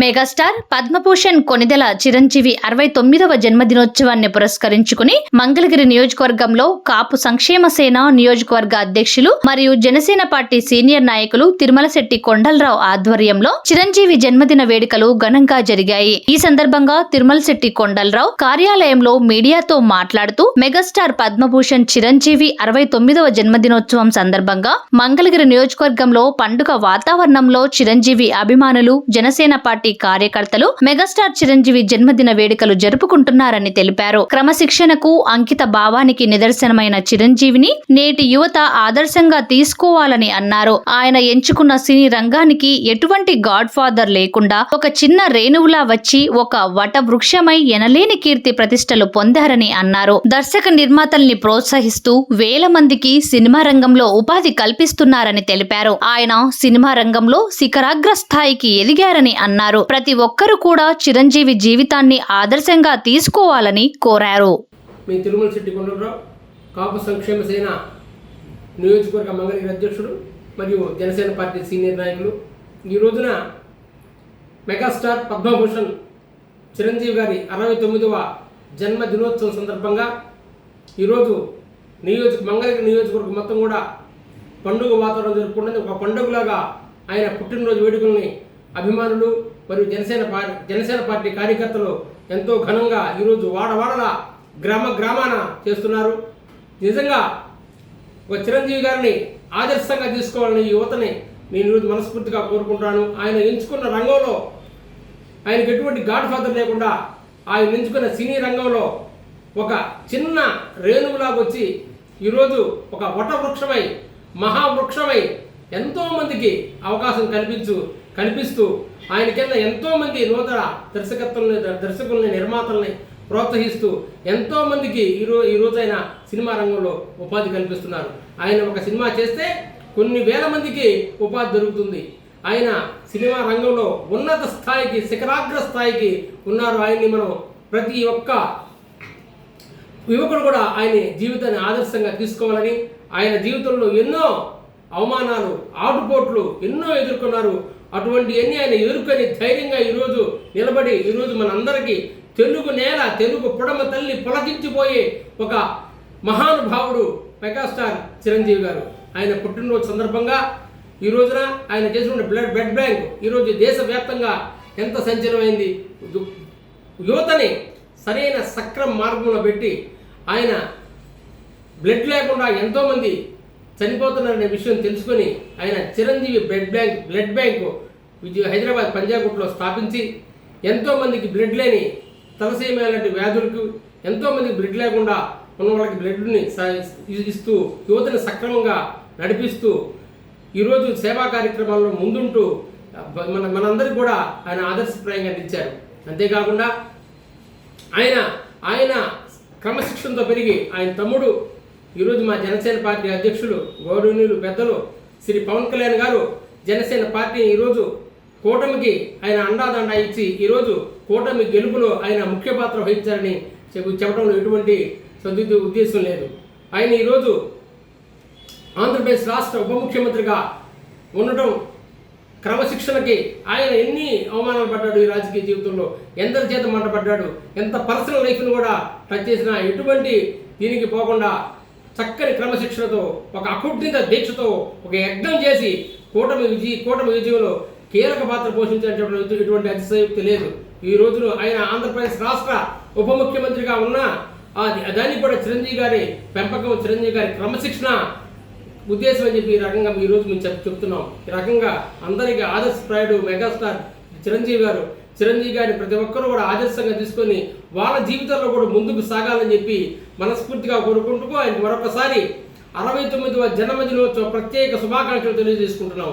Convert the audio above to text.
Megastar Padma Bhushan Konidela Chiranjeevi అరవై తొమ్మిదవ జన్మదినోత్సవాన్ని పురస్కరించుకుని మంగళగిరి నియోజకవర్గంలో కాపు సంక్షేమ సేన నియోజకవర్గ అధ్యక్షులు మరియు జనసేన పార్టీ సీనియర్ నాయకులు తిరుమలశెట్టి కొండలరావు ఆధ్వర్యంలో చిరంజీవి జన్మదిన వేడుకలు ఘనంగా జరిగాయి. ఈ సందర్భంగా తిరుమలశెట్టి కొండలరావు కార్యాలయంలో మీడియాతో మాట్లాడుతూ మెగాస్టార్ పద్మభూషణ్ చిరంజీవి అరవై తొమ్మిదవ జన్మదినోత్సవం సందర్భంగా మంగళగిరి నియోజకవర్గంలో పండుగ వాతావరణంలో చిరంజీవి అభిమానులు జనసేన పార్టీ కార్యకర్తలు మెగాస్టార్ చిరంజీవి జన్మదిన వేడుకలు జరుపుకుంటున్నారని తెలిపారు. క్రమశిక్షణకు అంకిత భావానికి నిదర్శనమైన చిరంజీవిని నేటి యువత ఆదర్శంగా తీసుకోవాలని అన్నారు. ఆయన ఎంచుకున్న సినీ రంగానికి ఎటువంటి గాడ్ ఫాదర్ లేకుండా ఒక చిన్న రేణువులా వచ్చి ఒక వట వృక్షమై ఎనలేని కీర్తి ప్రతిష్టలు పొందారని అన్నారు. దర్శక నిర్మాతల్ని ప్రోత్సహిస్తూ వేల మందికి సినిమా రంగంలో ఉపాధి కల్పిస్తున్నారని తెలిపారు. ఆయన సినిమా రంగంలో శిఖరాగ్ర స్థాయికి ఎదిగారని అన్నారు. ప్రతి ఒక్కరూ కూడా చిరంజీవి జీవితాన్ని ఆదర్శంగా తీసుకోవాలని కోరారు. మీ తిరుమల శెట్టి కొండలరావు కాపు సంక్షేమ సేన నియోజకవర్గ మంగళగిరి అధ్యక్షుడు మరియు జనసేన పార్టీ సీనియర్ నాయకులు. ఈ రోజున మెగాస్టార్ పద్మభూషణ్ చిరంజీవి గారి అరవై తొమ్మిదవ జన్మ దినోత్సవం సందర్భంగా ఈరోజు నియోజక మంగళగిరి నియోజకవర్గం మొత్తం కూడా పండుగ వాతావరణం జరుపుకుంటుంది. ఒక పండుగలాగా ఆయన పుట్టినరోజు వేడుకల్ని అభిమానులు మరియు జనసేన పార్టీ జనసేన పార్టీ కార్యకర్తలు ఎంతో ఘనంగా ఈరోజు వాడవాడల గ్రామ గ్రామాన చేస్తున్నారు. నిజంగా ఒక చిరంజీవి గారిని ఆదర్శంగా తీసుకోవాలని ఈ యువతని నేను ఈరోజు మనస్ఫూర్తిగా కోరుకుంటాను. ఆయన ఎంచుకున్న రంగంలో ఆయనకు ఎటువంటి గాడ్ ఫాదర్ లేకుండా ఆయన ఎంచుకున్న సినీ రంగంలో ఒక చిన్న రేణువులాగా వచ్చి ఈరోజు ఒక వటవృక్షమై మహావృక్షమై ఎంతోమందికి అవకాశం కల్పించు కల్పిస్తూ ఆయన కింద ఎంతోమంది నూతన దర్శకత్వాలని దర్శకుల్ని నిర్మాతల్ని ప్రోత్సహిస్తూ ఎంతోమందికి ఈరో ఈ సినిమా రంగంలో ఉపాధి కల్పిస్తున్నారు. ఆయన ఒక సినిమా చేస్తే కొన్ని వేల మందికి ఉపాధి దొరుకుతుంది. ఆయన సినిమా రంగంలో ఉన్నత స్థాయికి శిఖరాగ్ర స్థాయికి ఉన్నారు ఆయన్ని మనం ప్రతి ఒక్క యువకుడు కూడా ఆయన జీవితాన్ని ఆదర్శంగా తీసుకోవాలని ఆయన జీవితంలో ఎన్నో అవమానాలు ఆటుపోట్లు ఎన్నో ఎదుర్కొన్నారు. అటువంటి అన్ని ఆయన ఎదుర్కొని ధైర్యంగా ఈరోజు నిలబడి ఈరోజు మనందరికీ తెలుగు నేల తెలుగు పుడమ తల్లి పులకించిపోయే ఒక మహానుభావుడు మెగాస్టార్ చిరంజీవి గారు. ఆయన పుట్టినరోజు సందర్భంగా ఈ రోజున ఆయన చేసిన బ్లడ్ బ్లడ్ బ్యాంక్ ఈరోజు దేశవ్యాప్తంగా ఎంత సంచలనమైంది? యువతని సరైన సక్రమ మార్గంలో పెట్టి ఆయన బ్లడ్ లేకుండా ఎంతోమంది చనిపోతున్నారనే విషయం తెలుసుకొని ఆయన Chiranjeevi blood bank blood bank విజయ హైదరాబాద్ పంజాగుట్లో స్థాపించి ఎంతోమందికి బ్లడ్ లేని తలసీమ లాంటి వ్యాధులకు ఎంతోమందికి బ్లడ్ లేకుండా ఉన్న వాళ్ళకి బ్లడ్ని ఇస్తూ యువతని సక్రమంగా నడిపిస్తూ ఈరోజు సేవా కార్యక్రమాల్లో ముందుంటూ మన మనందరికీ కూడా ఆయన ఆదర్శప్రాయంగా నిలిచారు. అంతేకాకుండా ఆయన ఆయన క్రమశిక్షణతో పెరిగి ఆయన తమ్ముడు ఈరోజు మా జనసేన పార్టీ అధ్యక్షులు గౌరవనీయులు పెద్దలు శ్రీ పవన్ కళ్యాణ్ గారు జనసేన పార్టీ ఈరోజు కూటమికి ఆయన అండాదండ ఇచ్చి ఈరోజు కూటమి గెలుపులో ఆయన ముఖ్య పాత్ర వహించారని చెప్పడంలో ఎటువంటి సద్దు ఉద్దేశం లేదు. ఆయన ఈరోజు ఆంధ్రప్రదేశ్ రాష్ట్ర ఉప ముఖ్యమంత్రిగా ఉండటం క్రమశిక్షణకి ఆయన ఎన్ని అవమానాలు పడ్డాడు ఈ రాజకీయ జీవితంలో? ఎందరి చేత మంటపడ్డాడు? ఎంత పర్సనల్ లైఫ్ను కూడా టచ్ చేసినా ఎటువంటి దీనికి పోకుండా చక్కని క్రమశిక్షణతో ఒక అకుంఠిత దీక్షతో ఒక యజ్ఞం చేసి కూటమి విజయ కూటమి విజయంలో కీలక పాత్ర పోషించినటువంటి ఇటువంటి అతిశయోక్తి లేదు. ఈ రోజున ఆయన ఆంధ్రప్రదేశ్ రాష్ట్ర ఉప ముఖ్యమంత్రిగా ఉన్న ఆ దాన్ని కూడా చిరంజీవి గారి పెంపకం చిరంజీవి గారి క్రమశిక్షణ ఉద్దేశం అని చెప్పి ఈ రకంగా ఈ రోజు మేము చెప్ చెప్తున్నాం. ఈ రకంగా అందరికీ ఆదర్శప్రాయుడు మెగాస్టార్ చిరంజీవి గారు చిరంజీవి గారిని ప్రతి ఒక్కరూ కూడా ఆదర్శంగా తీసుకొని వాళ్ళ జీవితాల్లో కూడా ముందుకు సాగాలని చెప్పి మనస్ఫూర్తిగా కోరుకుంటూ ఆయన మరొకసారి అరవై తొమ్మిదవ జన్మదినోత్సవ ప్రత్యేక శుభాకాంక్షలు తెలియజేసుకుంటున్నాం.